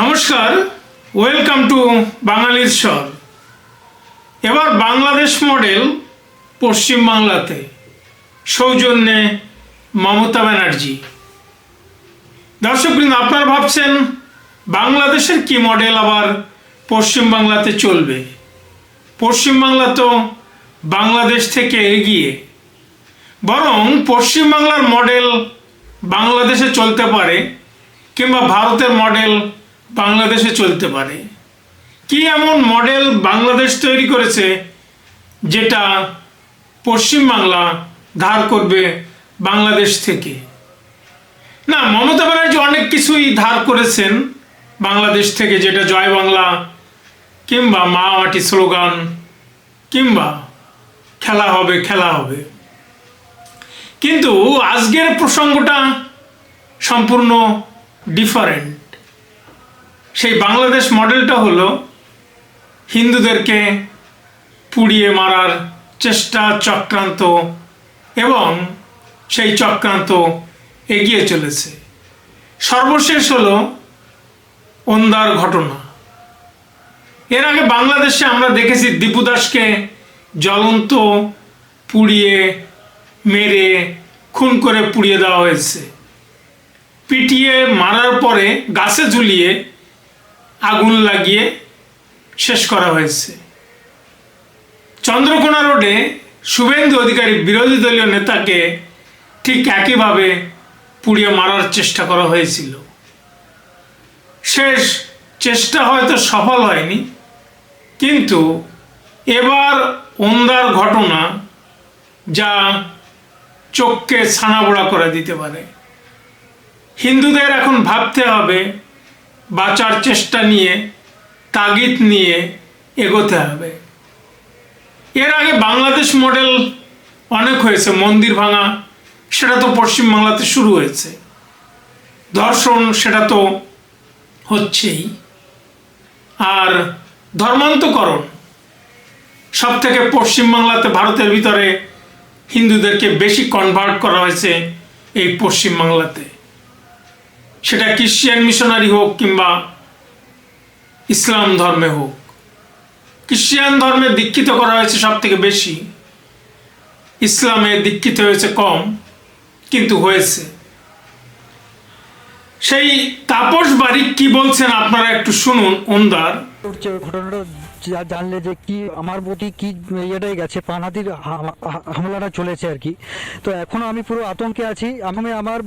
নমস্কার welcome to বাঙালির স্বর। এবার বাংলাদেশ মডেল পশ্চিমবাংলাতে, সৌজন্যে মমতা ব্যানার্জি। দর্শকবৃন্দ, আপনারা ভাবছেন, বাংলাদেশের কি মডেল আবার পশ্চিমবাংলাতে চলবে? পশ্চিমবাংলা তো বাংলাদেশ থেকে এগিয়ে। বরং পশ্চিমবাংলার মডেল বাংলাদেশে চলতে পারে কিংবা ভারতের মডেল বাংলাদেশে চলতে পারে। কি এমন মডেল বাংলাদেশ তৈরি করেছে যেটা পশ্চিমবাংলা ধার করবে বাংলাদেশ থেকে? না, মমতা ব্যানার্জি অনেক কিছুই ধার করেছেন বাংলাদেশ থেকে, যেটা জয় বাংলা কিংবা মা মাটি স্লোগান কিংবা খেলা হবে খেলা হবে। কিন্তু আজকের প্রসঙ্গটা সম্পূর্ণ ডিফারেন্ট সেই বাংলাদেশ মডেলটা হলো হিন্দুদেরকে পুড়িয়ে মারার চেষ্টা চক্রান্ত এবং সেই চক্রান্ত এগিয়ে চলেছে। সর্বশেষ হলো ওন্দার ঘটনা। এর আগে বাংলাদেশে আমরা দেখেছি দীপু দাসকে জ্বলন্ত পুড়িয়ে, মেরে, খুন করে পুড়িয়ে দেওয়া হয়েছে। পিটিয়ে মারার পরে গাছে ঝুলিয়ে আগুন লাগিয়ে শেষ করা হয়েছে। চন্দ্রকোনা রোডে শুভেন্দু অধিকারী বিরোধী দলীয় নেতাকে ঠিক একইভাবে পুড়িয়ে মারার চেষ্টা করা হয়েছিল। শেষ চেষ্টা হয়তো সফল হয়নি, কিন্তু এবার ওন্দার ঘটনা যা চোখকে ছানাবড়া করে দিতে পারে। হিন্দুদের এখন ভাবতে হবে বাঁচার চেষ্টা নিয়ে, তাগিদ নিয়ে এগোতে হবে। এর আগে বাংলাদেশ মডেল অনেক হয়েছে, মন্দির ভাঙা, সেটা তো পশ্চিমবাংলাতে শুরু হয়েছে। ধর্ষণ, সেটা তো হচ্ছেই। আর ধর্মান্তকরণ সব থেকে পশ্চিমবাংলাতে ভারতের ভিতরে হিন্দুদেরকে বেশি কনভার্ট করা হয়েছে এই পশ্চিমবাংলাতে সেটা ক্রিশ্চিয়ান মিশনারি হোক কিংবা ইসলাম ধর্মে হোক। খ্রিশ্চিয়ান ধর্মে দীক্ষিত করা হয়েছে সব থেকে বেশি। ইসলামে দীক্ষিত হয়েছে কম, কিন্তু হয়েছে। সেই তাপস বারিক কি বলছেন আপনারা একটু শুনুন ওন্দার ঘটনাটা জানলে যে কি আমার প্রতি কি ইয়েটাই গেছে হা- হামলাটা চলেছে আর কি। তো এখনও আমি পুরো আতঙ্কে আছি। আমি আমার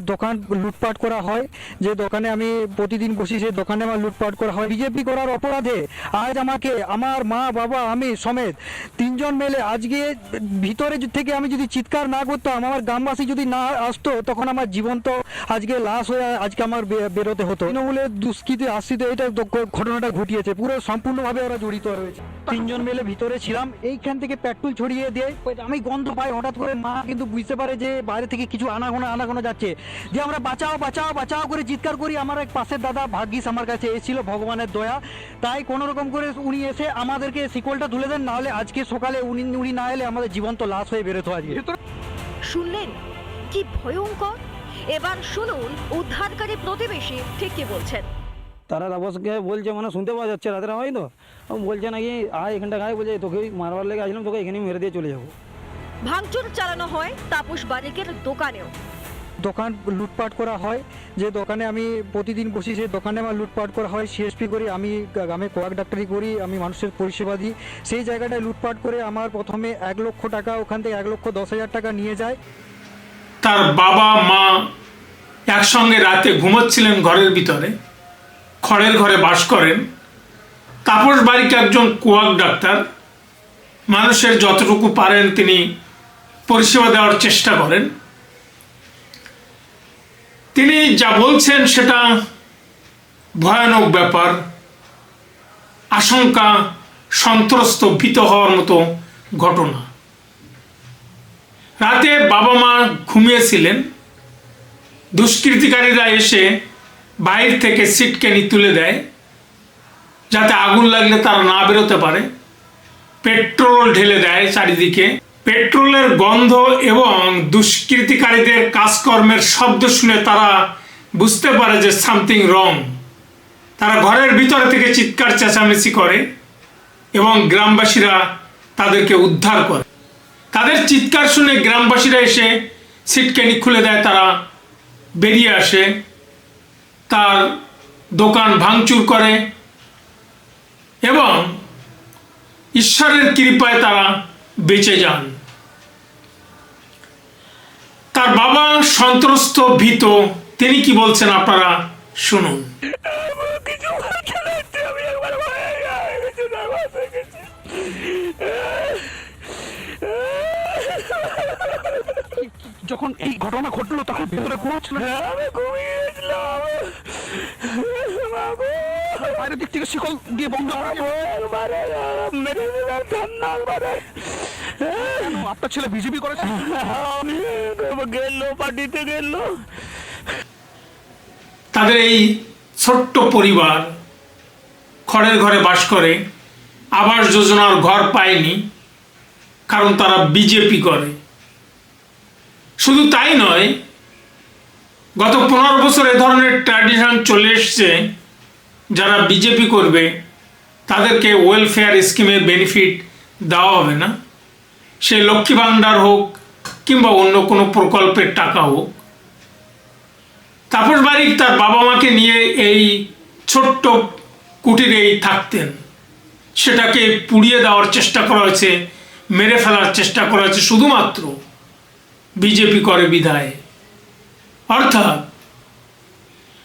দোকান লুটপাট করা হয়। যে দোকানে আমি প্রতিদিন বসি সেই দোকানে আমার লুটপাট করা হয়। বিজেপি করার অপরাধে আজ আমাকে, আমার মা, বাবা, আমি সমেত তিনজন মিলে আজকে ভিতরে থেকে আমি যদি চিৎকার না করতাম, আমার গ্রামবাসী যদি না আসতো, তখন আমার জীবন তো আজকে লাশ হয়ে, আজকে আমার বেরোতে হতো। তৃণমূলের দুষ্কৃতি আশ্রিত এটা ঘটনাটা ঘটিয়েছে। পুরো সম্পূর্ণভাবে ওরা জড়িত রয়েছে। তিনজন মিলে ভিতরে ছিলাম, এইখান থেকে পেট্রোল ছড়িয়ে দিয়ে আমি গন্ধ পাই, হঠাৎ করে মা কিন্তু বুঝতে পারে যে বাইরে থেকে কিছু আনাগোনা আনাগোনা যাচ্ছে। যে আমরা বাঁচাও বাঁচাও বাঁচাও করে চিৎকার করি, আমার এক পাশের দাদা ভাগ্যিস আমার কাছে এসেছিল, ভগবানের দয়া। তাই কোনো রকম করে উনি এসে আমাদেরকে শিকলটা তুলে দেন, নাহলে আজকে সকালে উনি উনি না এলে আমাদের জীবন্ত লাশ হয়ে বেরোতো আজকে। শুনলেন? কি ভয়ঙ্কর? এবার শুনুন, উদ্ধারকারী প্রতিবেশী ঠিক কি বলছেন। তারা তাপসকে বলছে মানে শুনতে পাওয়া যাচ্ছে রাতের হয় তো। বলছে নাকি আয় এখানটা গায়ে বলছে তোকে মারবার লেগে আসলাম তোকে এখানেই মেরে দিয়ে চলে যাব। ভাঙচুর চালানো হয় তাপস বারিকের দোকানেও। দোকান লুটপাট করা হয় যে দোকানে আমি প্রতিদিন বসি সেই দোকানে আমার লুটপাট করা হয় সিএসপি করি আমি গ্রামে কোয়াক ডাক্তারি করি আমি মানুষের পরিষেবা দিই। সেই জায়গাটায় লুটপাট করে আমার প্রথমে এক লক্ষ টাকা ওখান থেকে এক লক্ষ দশ হাজার টাকা নিয়ে যায়। তার বাবা মা একসঙ্গে রাতে ঘুমোচ্ছিলেন ঘরের ভিতরে। খড়ের ঘরে বাস করেন। তাপস বাড়িকে একজন কোয়াক ডাক্তার। মানুষের যতটুকু পারেন তিনি পরিষেবা দেওয়ার চেষ্টা করেন। তিনি যা বলছেন সেটা ভয়ানক ব্যাপার। আশঙ্কা সন্ত্রস্ত ভীত হওয়ার মতো ঘটনা। রাতে বাবা মা ঘুমিয়েছিলেন। দুষ্কৃতিকারীরা এসে বাইরে থেকে সিটকেনি তুলে দেয়, যাতে আগুন লাগলে তারা না বেরোতে পারে। পেট্রোল ঢেলে দেয় চারিদিকে। পেট্রোলের গন্ধ এবং দুষ্কৃতিকারীদের কাজকর্মের শব্দ শুনে তারা বুঝতে পারে যে সামথিং রং। তারা ঘরের ভিতরে থেকে চিৎকার চেঁচামেচি করে এবং গ্রামবাসীরা তাদেরকে উদ্ধার করে। তাদের চিৎকার শুনে গ্রামবাসীরা এসে সিটকেনি খুলে দেয়, তারা বেরিয়ে আসে। তার দোকান ভাঙচুর করে এবং ঈশ্বরের কৃপায় তারা বেঁচে যান। তার বাবা সন্ত্রস্ত ভীত তিনি কি বলছেন আপনারা শুনুন। যখন এই ঘটনা ঘটলো তখন ভেতরে ঘুমাচ্ছিল আমি ঘুমিয়েছিলাম বাইরের দিক থেকে শিকল দিয়ে বন্ধ? আপনার ছেলে বিজেপি করেছে? গেল পার্টিতে গেল তাদের এই ছোট্ট পরিবার খড়ের ঘরে বাস করে, আবাস যোজনার ঘর পায়নি, কারণ তারা বিজেপি করে। শুধু তাই নয় গত পনেরো বছর এ ধরনের ট্র্যাডিশন চলে এসছে, যারা বিজেপি করবে, তাদেরকে ওয়েলফেয়ার স্কিমের বেনিফিট দেওয়া হবে না। সে লক্ষ্মী ভাণ্ডার হোক কিংবা অন্য কোনো প্রকল্পের টাকা হোক। তাপস বারিক তার বাবা মাকে নিয়ে এই ছোট্ট কুটিরেই থাকতেন। সেটাকে পুড়িয়ে দেওয়ার চেষ্টা করা হয়েছে, মেরে ফেলার চেষ্টা করা হয়েছে, শুধুমাত্র বিজেপি করে বিধায় অর্থাৎ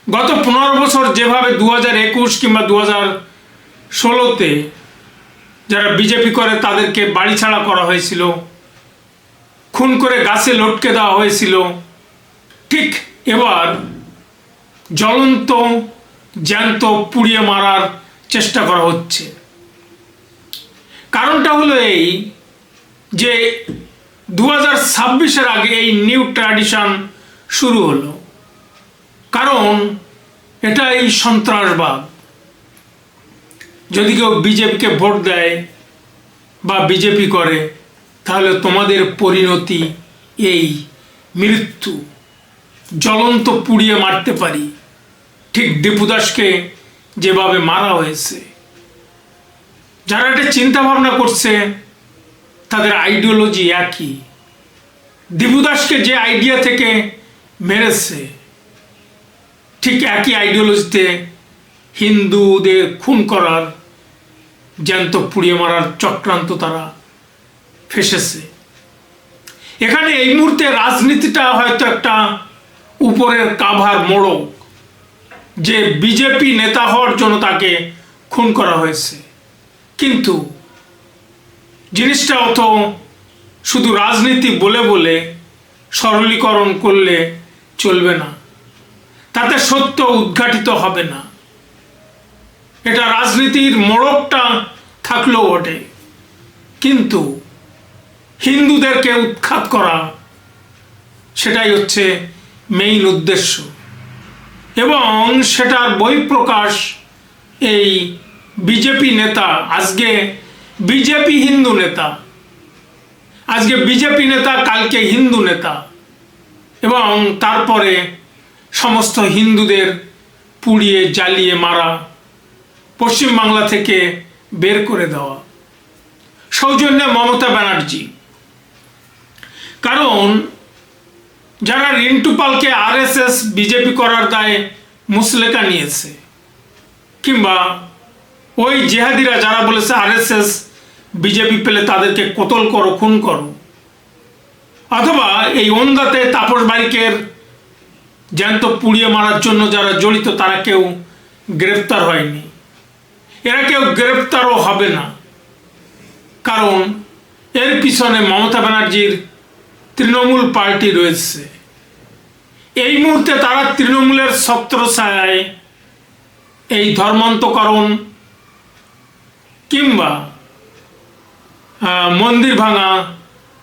গত পনেরো বছর যেভাবে দু হাজার একুশ কিংবা দু হাজার ষোলোতে যারা বিজেপি করে তাদেরকে বাড়ি ছাড়া করা হয়েছিল, খুন করে গাছে লটকে দেওয়া হয়েছিল, ঠিক এবার জ্বলন্ত, জ্যান্ত পুড়িয়ে মারার চেষ্টা করা হচ্ছে। কারণটা হলো এই যে দু হাজার ছাব্বিশের আগে এই নিউ ট্র্যাডিশন শুরু হলো। কারণ এটাই সন্ত্রাসবাদ। যদি কেউ বিজেপিকে ভোট দেয় বা বিজেপি করে, তাহলে তোমাদের পরিণতি এই মৃত্যু। জ্বলন্ত পুড়িয়ে মারতে পারি। ঠিক দীপুদাসকে যেভাবে মারা হয়েছে। যারা এটা চিন্তা ভাবনা করছে, তাদের আইডিওলজি একই। দীপুদাসকে যে আইডিয়া থেকে মেরেছে। ঠিক একই আইডিওলজিতে হিন্দুদের খুন করার, জ্যান্ত পুড়িয়ে মারার চক্রান্ত তারা ফেসেছে। এখানে এই মুহূর্তে রাজনীতিটা হয়তো একটা উপরের কাভার মোড়ক, যে বিজেপি নেতা হওয়ার জন্য তাকে খুন করা হয়েছে। কিন্তু জিনিসটা অত শুধু রাজনীতি বলে বলে সরলীকরণ করলে চলবে না। তাতে সত্য উদ্ঘাটিত হবে না। এটা রাজনীতির মোড়কটা থাকলেও বটে। কিন্তু হিন্দুদেরকে উৎখাত করা, সেটাই হচ্ছে মেইন উদ্দেশ্য। এবং সেটার বহিঃপ্রকাশ এই বিজেপি নেতা, আজকে বিজেপি হিন্দু নেতা। আজকে বিজেপি নেতা, কালকে হিন্দু নেতা। এবং তারপরে সমস্ত হিন্দুদের পুড়িয়ে, জ্বালিয়ে, মারা পশ্চিমবাংলা থেকে বের করে দেওয়া। সৌজন্যে মমতা ব্যানার্জি। কারণ যারা রিন্টু পালকে আরএসএস, বিজেপি করার দায়ে মুসলেকা নিয়েছে কিংবা ওই জেহাদিরা যারা বলেছে আরএসএস, বিজেপি পেলে তাদেরকে কতল করো, খুন করো অথবা এই ওন্দাতে তাপস বারিকের জ্যান্ত পুড়িয়ে মারার জন্য যারা জড়িত, তারা কেউ গ্রেপ্তার হয়নি। এরা কেউ গ্রেপ্তারও হবে না। কারণ এর পিছনে মমতা ব্যানার্জির তৃণমূল পার্টি রয়েছে। এই মুহূর্তে তারা তৃণমূলের ছত্রছায়ায় এই ধর্মান্তকরণ কিংবা মন্দির ভাঙা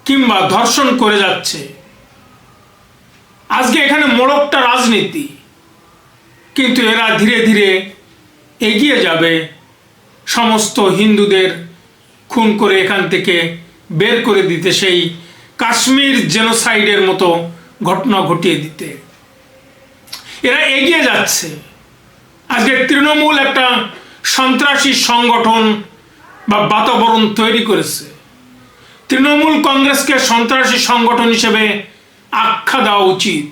কিংবা ধর্ষণ করে যাচ্ছে। আজকে এখানে মোড়কটা রাজনীতি। কিন্তু এরা ধীরে ধীরে এগিয়ে যাবে। সমস্ত হিন্দুদের খুন করে এখান থেকে বের করে দিতে, সেই কাশ্মীর জেনোসাইডের মতো ঘটনা ঘটিয়ে দিতে। এরা এগিয়ে যাচ্ছে। আজকে তৃণমূল একটা সন্ত্রাসী সংগঠন বা বাতাবরণ তৈরি করেছে। তৃণমূল কংগ্রেসকে সন্ত্রাসী সংগঠন হিসেবে আখ্যা দেওয়া উচিত।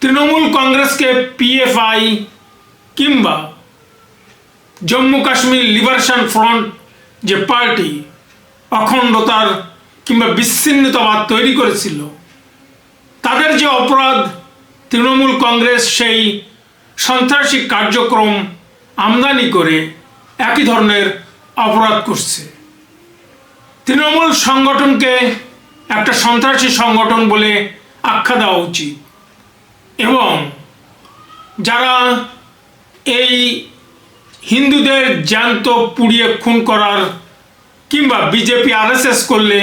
তৃণমূল কংগ্রেসকে পিএফআই কিংবা জম্মু কাশ্মীর লিবারেশন ফ্রন্ট যে পার্টি অখণ্ডতার কিংবা বিচ্ছিন্নতাবাদ তৈরি করেছিল, তাদের যে অপরাধ তৃণমূল কংগ্রেস সেই সন্ত্রাসী কার্যক্রম আমদানি করে একই ধরনের অপরাধ করছে। তৃণমূল সংগঠনকে একটা সন্ত্রাসী সংগঠন বলে আখ্যা দেওয়া উচিত। এবং যারা এই হিন্দুদের জ্যান্ত পুড়িয়ে খুন করার কিংবা বিজেপি, আরএসএস করলে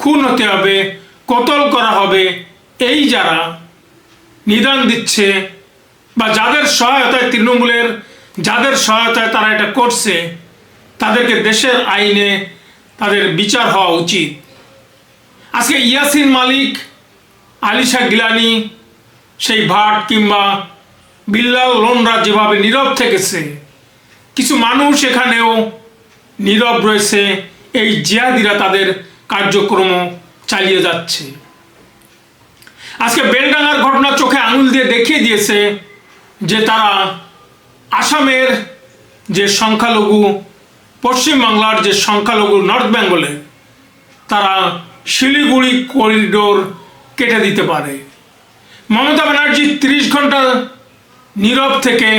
খুন হতে হবে, কতল করা হবে, এই যারা নিদান দিচ্ছে বা যাদের সহায়তায় তৃণমূলের, যাদের সহায়তায় তারা এটা করছে, তাদেরকে দেশের আইনে তাদের বিচার হওয়া উচিত। আজকে ইয়াসিন মালিক, আলিশা গিলানি সেই ভাট কিংবা বিল্লাল লোনরা যেভাবে নীরব থেকেছে, কিছু মানুষ এখানেও নীরব রয়েছে, এই জিহাদিরা তাদের কার্যক্রম চালিয়ে যাচ্ছে। আজকে বেলডাঙ্গার ঘটনা চোখে আঙুল দিয়ে দেখিয়ে দিয়েছে যে তারা আসামের যে সংখ্যালঘু পশ্চিমবাংলার যে সংখ্যালঘু নর্থ বেঙ্গলে, তারা শিলিগুড়ি করিডোর কেটে দিতে পারে। মমতা ব্যানার্জি তিরিশ ঘণ্টা নীরব থেকে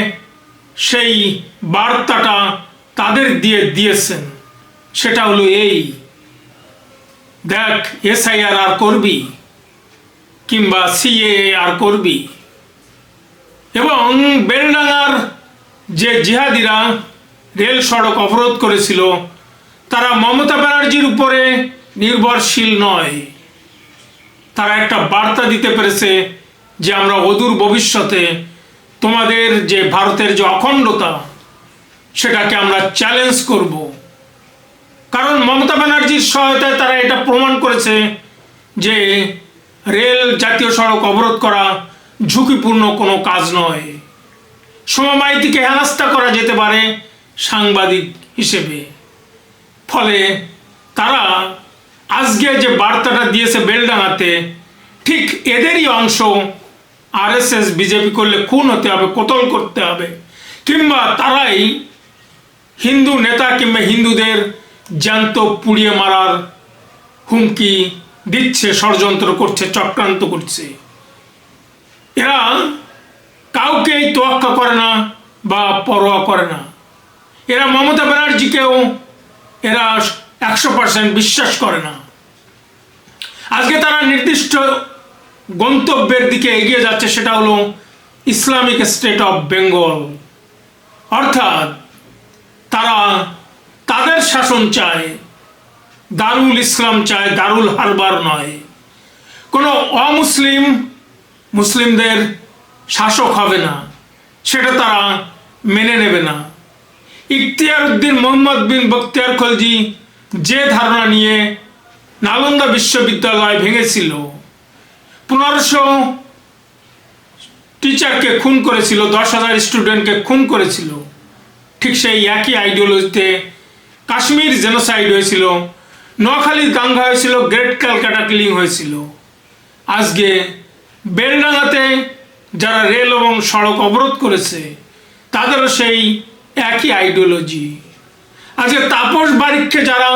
সেই বার্তাটা তাদের দিয়ে দিয়েছেন। সেটা হলো এই, দেখ, এসআইআর আর করবি কিংবা সিএ আর করবি। এবং বেলডাঙ্গার যে জিহাদিরা রেল সড়ক অবরোধ করেছিল, তারা মমতা ব্যানার্জির উপরে নির্ভরশীল নয়। তারা একটা বার্তা দিতে পেরেছে যে আমরা অদূর ভবিষ্যতে তোমাদের যে ভারতের যে অখণ্ডতা, সেটাকে আমরা চ্যালেঞ্জ করব। কারণ মমতা ব্যানার্জির সহায়তায় তারা এটা প্রমাণ করেছে যে রেল জাতীয় সড়ক অবরোধ করা ঝুঁকিপূর্ণ কোনো কাজ নয়। সমমাইতিকে হেনস্থা করা যেতে পারে সাংবাদিক হিসেবে। ফলে তারা আজকে যে বার্তাটা দিয়েছে বেলডাঙাতে ঠিক এদেরই অংশ আরএসএস, বিজেপি করলে খুন হতে হবে, কোতল করতে হবে, কিংবা তারাই হিন্দু নেতা কিংবা হিন্দুদের জ্যান্ত পুড়িয়ে মারার হুমকি দিচ্ছে, ষড়যন্ত্র করছে, চক্রান্ত করছে। এরা কাউকেই তোয়াক্কা করে না বা পরোয়া করে না। এরা মমতা ব্যানার্জিকেও এরা একশো পার্সেন্ট বিশ্বাস করে না। আজকে তারা নির্দিষ্ট গন্তব্যের দিকে এগিয়ে যাচ্ছে, সেটা হলো ইসলামিক স্টেট অফ বেঙ্গল। অর্থাৎ তারা তাদের শাসন চায়, দারুল ইসলাম চায়, দারুল হারবার নয়। কোনো অমুসলিম মুসলিমদের শাসক হবে না, সেটা তারা মেনে নেবে না। ইখতিয়ার উদ্দিন মোহাম্মদ বিন বখতিয়ার খলজি যে ধারণা নিয়ে নালন্দা বিশ্ববিদ্যালয় ভেঙেছিল, পনেরোশো টিচারকে খুন করেছিল, দশ হাজার স্টুডেন্টকে খুন করেছিল, ঠিক সেই একই আইডিওলজিতে কাশ্মীর জেনোসাইড হয়েছিল, নোয়াখালীর দাঙ্গা হয়েছিল, গ্রেট ক্যালকাটা কিলিং হয়েছিল। আজকে বেলডাঙ্গাতে যারা রেল এবং সড়ক অবরোধ করেছে, তাদেরও সেই একই আইডিওলজি আজকে তাপস বারিককে যারা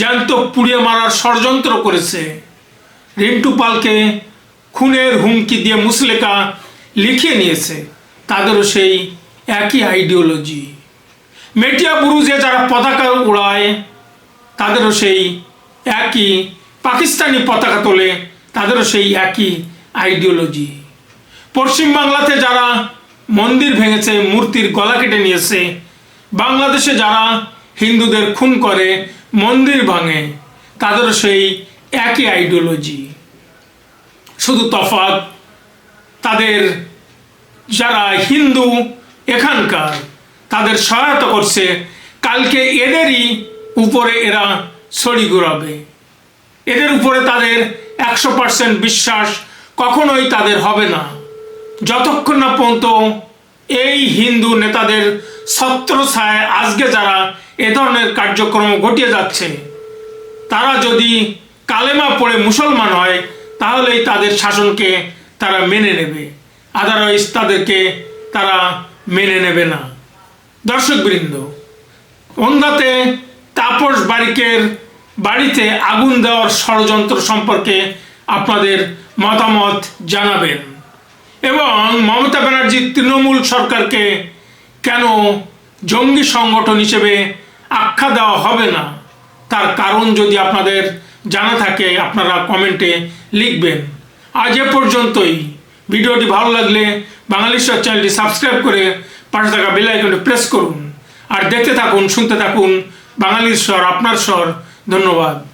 জ্যান্ত পুড়িয়ে মারার ষড়যন্ত্র করেছে, রিন্টু পালকে খুনের হুমকি দিয়ে মুসলেকা লিখিয়ে নিয়েছে, তাদেরও সেই একই আইডিওলজি মেটিয়া বুরুজে যারা পতাকা উড়ায়, তাদেরও সেই একই, পাকিস্তানি পতাকা তোলে, তাদেরও সেই একই আইডিওলজি পশ্চিমবাংলাতে যারা মন্দির ভেঙেছে, মূর্তির গলা কেটে নিয়েছে। বাংলাদেশে যারা হিন্দুদের খুন করে, মন্দির ভাঙে, তাদেরও সেই একই আইডিওলজি শুধু তফাৎ, তাদের যারা হিন্দু এখানকার, তাদের সহায়তা করছে। কালকে এদেরই উপরে এরা ছড়ি ঘুরাবে। এদের উপরে তাদের একশো পার্সেন্ট বিশ্বাস কখনোই তাদের হবে না। যতক্ষণ না পর্যন্ত এই হিন্দু নেতাদের ছত্রছায় আজকে যারা এ ধরনের কার্যক্রম ঘটিয়ে যাচ্ছে, তারা যদি কালেমা পড়ে মুসলমান হয়, তাহলেই তাদের শাসনকে তারা মেনে নেবে। আদারওয়াইজ তাদেরকে তারা মেনে নেবে না। দর্শকবৃন্দ ওন্দাতে তাপস বারিকের বাড়িতে আগুন দেওয়ার ষড়যন্ত্র সম্পর্কে আপনাদের মতামত জানাবেন। এবং মমতা ব্যানার্জির তৃণমূল সরকারকে কেন জঙ্গি সংগঠন হিসেবে আখ্যা দেওয়া হবে না? তার কারণ যদি আপনাদের জানা থাকে, আপনারা কমেন্টে লিখবেন। আজ এ পর্যন্তই। ভিডিওটি ভালো লাগলে স্টার চ্যানেলটি সাবস্ক্রাইব করে পাশে থাকা বেল আইকনটি প্রেস করুন। আর দেখতে থাকুন, শুনতে থাকুন বাঙালির স্বর, আপনার স্বর। ধন্যবাদ।